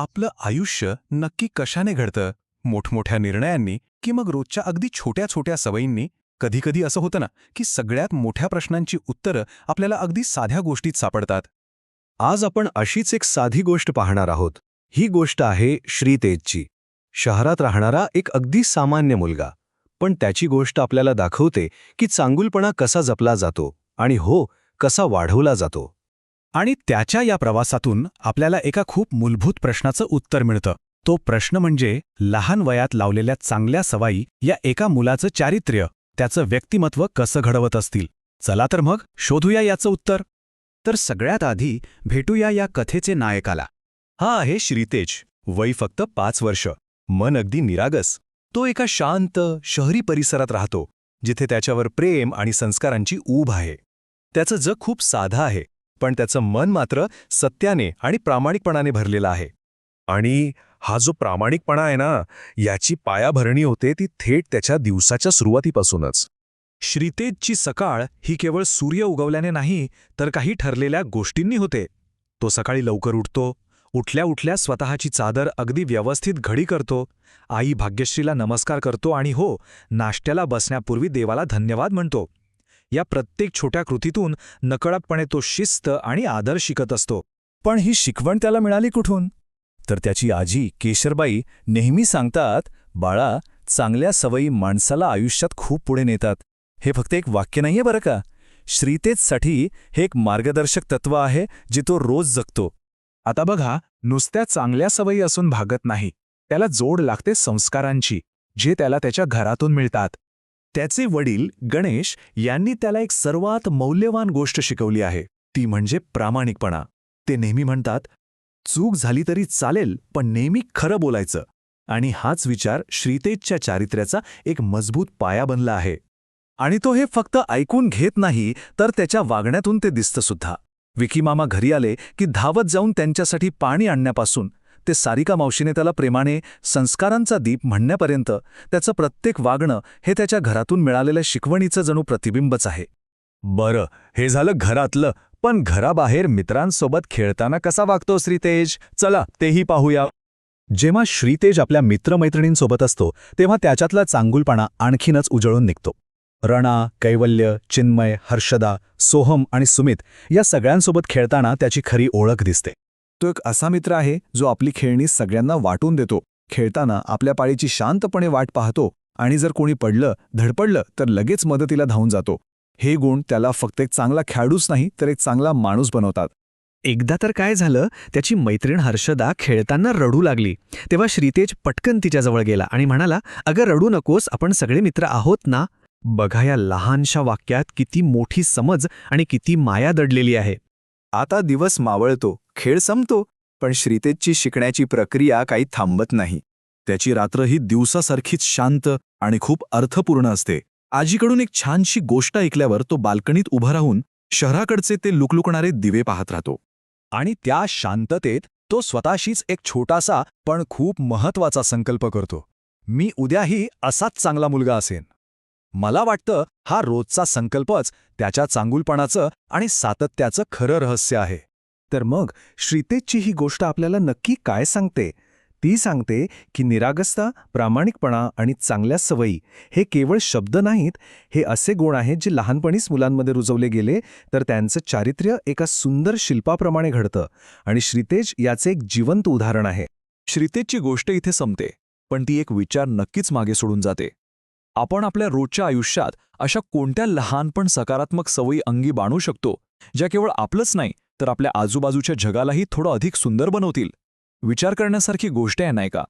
आपलं आयुष्य नक्की कशाने घडतं? मोठमोठ्या निर्णयांनी की मग रोजच्या अगदी छोट्या छोट्या सवयींनी? कधीकधी असं होतं ना की सगळ्यात मोठ्या प्रश्नांची उत्तरं आपल्याला अगदी साध्या गोष्टीत सापडतात. आज आपण अशीच एक साधी गोष्ट पाहणार आहोत. ही गोष्ट आहे श्रीतेजची शहरात राहणारा एक अगदी सामान्य मुलगा. पण त्याची गोष्ट आपल्याला दाखवते की चांगुलपणा कसा जपला जातो आणि हो कसा वाढवला जातो. आणि त्याच्या या प्रवासातून आपल्याला एका खूप मूलभूत प्रश्नाचं उत्तर मिळतं. तो प्रश्न म्हणजे लहान वयात लावलेल्या चांगल्या सवाई या एका मुलाचं चारित्र्य त्याचं व्यक्तिमत्व कसं घडवत असतील? चला तर मग शोधूया याचं उत्तर. तर सगळ्यात आधी भेटूया या कथेचे नायकाला. हा आहे श्रीतेज वय फक्त पाच वर्ष. मन अगदी निरागस. तो एका शांत शहरी परिसरात राहतो जिथे त्याच्यावर प्रेम आणि संस्कारांची ऊब आहे. त्याचं जग खूप साधं आहे. पण त्याचं मन मात्र सत्याने आणि प्रामाणिकपणाने भरलेलं आहे. आणि हा जो प्रामाणिकपणा आहे ना याची पायाभरणी होते ती थेट त्याच्या दिवसाच्या सुरुवातीपासूनच. श्रीतेजची सकाळ ही केवळ सूर्य उगवल्याने नाही तर काही ठरलेल्या गोष्टींनी होते. तो सकाळी लवकर उठतो उठल्या उठल्या स्वतःची चादर अगदी व्यवस्थित घडी करतो आई भाग्यश्रीला नमस्कार करतो आणि हो नाश्त्याला बसण्यापूर्वी देवाला धन्यवाद म्हणतो. या प्रत्येक छोट्या कृतीतून नकळतपणे तो शिस्त आणि आदर शिकत असतो. पण ही शिकवण त्याला मिळाली कुठून? तर त्याची आजी केशरबाई नेहमी सांगतात बाळा चांगल्या सवयी माणसाला आयुष्यात खूप पुढे नेतात. हे फक्त एक वाक्य नाहीये बरं का? श्रीतेजसाठी हे एक मार्गदर्शक तत्व आहे जे तो रोज जगतो. आता बघा नुसत्या चांगल्या सवयी असून भागत नाही. त्याला जोड लागते संस्कारांची जे त्याला त्याच्या घरातून मिळतात. त्याचे वडील गणेश यांनी त्याला एक सर्वात मौल्यवान गोष्ट शिकवली आहे. ती म्हणजे प्रामाणिकपणा. ते नेहमी म्हणतात चूक झाली तरी चालेल पण नेहमी खरं बोलायचं. आणि हाच विचार श्रीतेजच्या चारित्र्याचा एक मजबूत पाया बनला आहे. आणि तो हे फक्त ऐकून घेत नाही तर त्याच्या वागण्यातून ते दिसतं सुद्धा. घरी आले की धावत जाऊन त्यांच्यासाठी पाणी आणण्यापासून ते सारिका मावशीने त्याला प्रेमाने संस्कारांचा दीप म्हणण्यापर्यंत त्याचं प्रत्येक वागणं हे त्याच्या घरातून मिळालेल्या शिकवणीचं जणू प्रतिबिंबच आहे. बरं हे झालं घरातलं पण घराबाहेर मित्रांसोबत खेळताना कसा वागतो श्रीतेज? चला तेही पाहूया. जेव्हा श्रीतेज आपल्या मित्रमैत्रिणींसोबत असतो तेव्हा त्याच्यातला चांगुलपणा आणखीनच उजळून निघतो. रणा कैवल्य चिन्मय हर्षदा सोहम आणि सुमित या सगळ्यांसोबत खेळताना त्याची खरी ओळख दिसते. तो एक असा मित्र आहे जो आपली खेळणी सगळ्यांना वाटून देतो. खेळताना आपल्या पाळीची शांतपणे वाट पाहतो आणि जर कोणी पडलं धडपडलं तर लगेच मदतीला धावून जातो. हे गुण त्याला फक्त एक चांगला खेळाडूच नाही तर एक चांगला माणूस बनवतात. एकदा तर काय झालं त्याची मैत्रीण हर्षदा खेळताना रडू लागली. तेव्हा श्रीतेज पटकन तिच्याजवळ गेला आणि म्हणाला अगं रडू नकोस आपण सगळे मित्र आहोत ना? बघा या लहानशा वाक्यात किती मोठी समज आणि किती माया दडलेली आहे. आता दिवस मावळतो खेळ संपतो पण श्रीतेजची शिकण्याची प्रक्रिया काही थांबत नाही. त्याची रात्र ही दिवसासारखीच शांत आणि खूप अर्थपूर्ण असते. आजीकडून एक छानशी गोष्ट ऐकल्यावर तो बाल्कनीत उभं राहून शहराकडचे ते लुकलुकणारे दिवे पाहत राहतो. आणि त्या शांततेत तो स्वतःशीच एक छोटासा पण खूप महत्त्वाचा संकल्प करतो. मी उद्याही असाच चांगला मुलगा असेन. मला वाटतं हा रोजचा संकल्पच त्याच्या चांगुलपणाचं आणि सातत्याचं खरं रहस्य आहे. तर मग श्रीतेजची ही गोष्ट आपल्याला नक्की काय सांगते? ती सांगते की निरागसता प्रामाणिकपणा आणि चांगल्या सवयी हे केवळ शब्द नाहीत हे असे गुण आहेत जे लहानपणीच मुलांमध्ये रुजवले गेले तर त्यांचं चारित्र्य एका सुंदर शिल्पाप्रमाणे घडतं आणि श्रीतेज याचे एक जिवंत उदाहरण आहे. श्रीतेजची गोष्ट इथे संपते पण ती एक विचार नक्कीच मागे सोडून जाते. आपण आपल्या रोजच्या आयुष्यात अशा कोणत्या लहान पण सकारात्मक सवयी अंगी बाणू शकतो ज्या केवळ आपलंच नाही तर आपल्या आजूबाजूच्या जगालाही थोडं अधिक सुंदर बनवतील? विचार करण्यासारखी गोष्ट आहे नाही का?